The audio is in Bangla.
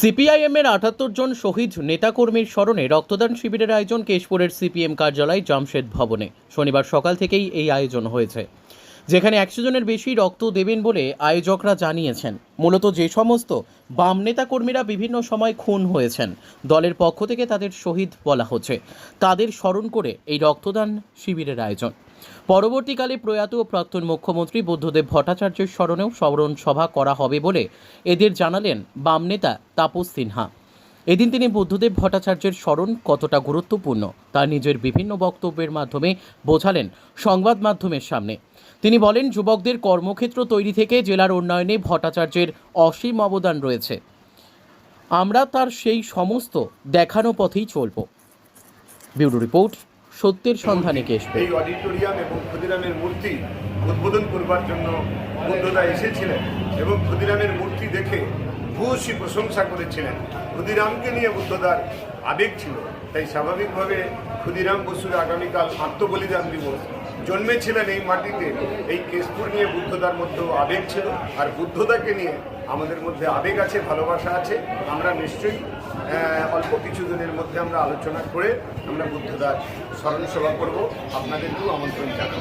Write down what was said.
সিপিআইএমের আটাত্তর জন শহীদ নেতাকর্মীর স্মরণে রক্তদান শিবিরের আয়োজন কেশপুরের সিপিএম কার্যালয় জামশেদ ভবনে। শনিবার সকাল থেকেই এই আয়োজন হয়েছে। যেখানে একশো জনের বেশি রক্ত দেবেন বলে আয়োজকরা জানিয়েছেন। মূলত যে সমস্ত বাম নেতাকর্মীরা বিভিন্ন সময় খুন হয়েছেন, দলের পক্ষ থেকে তাদের শহীদ বলা হচ্ছে। তাদের স্মরণ করে এই রক্তদান শিবিরের আয়োজন। পরবর্তীকালে প্রয়াত ও প্রাক্তন মুখ্যমন্ত্রী বুদ্ধদেব ভট্টাচার্যের স্মরণেও স্মরণ সভা করা হবে বলে এদের জানালেন বাম নেতা তাপস সিনহা। এদিন তিনি বুদ্ধদেব ভট্টাচার্যের স্মরণ কতটা গুরুত্বপূর্ণ তা নিজের বিভিন্ন বক্তব্যের মাধ্যমে বোঝালেন সংবাদ মাধ্যমের সামনে। তিনি বলেন, যুবকদের কর্মক্ষেত্র তৈরি থেকে জেলার উন্নয়নে ভট্টাচার্যের অসীম অবদান রয়েছে। আমরা তার সেই সমস্ত দেখানো পথেই চলব। ব্যুরো রিপোর্ট সত্যের সন্ধানে কেসবে এই অডিটোরিয়াম এবং ক্ষুদিরামের মূর্তি উদ্বোধন করবার জন্য বন্ধুরা এসেছিলেন এবং ক্ষুদিরামের মূর্তি দেখে ভূয়সী প্রশংসা করেছিলেন। ক্ষুদিরামকে নিয়ে বুদ্ধদার আবেগ ছিল তাই স্বাভাবিকভাবে ক্ষুদিরাম বসুর আগামীকাল আত্মবলিদান দিবস জন্মেছিলেন এই মাটিতে, এই কেশপুর নিয়ে বুদ্ধদার মধ্যেও আবেগ ছিল। আর বুদ্ধদাকে নিয়ে আমাদের মধ্যে আবেগ আছে, ভালোবাসা আছে। আমরা নিশ্চয়ই অল্প কিছুদিনের মধ্যে আমরা আলোচনা করে আমরা বুদ্ধদার স্মরণ সভা করব। আপনাদেরকেও আমন্ত্রণ জানাব।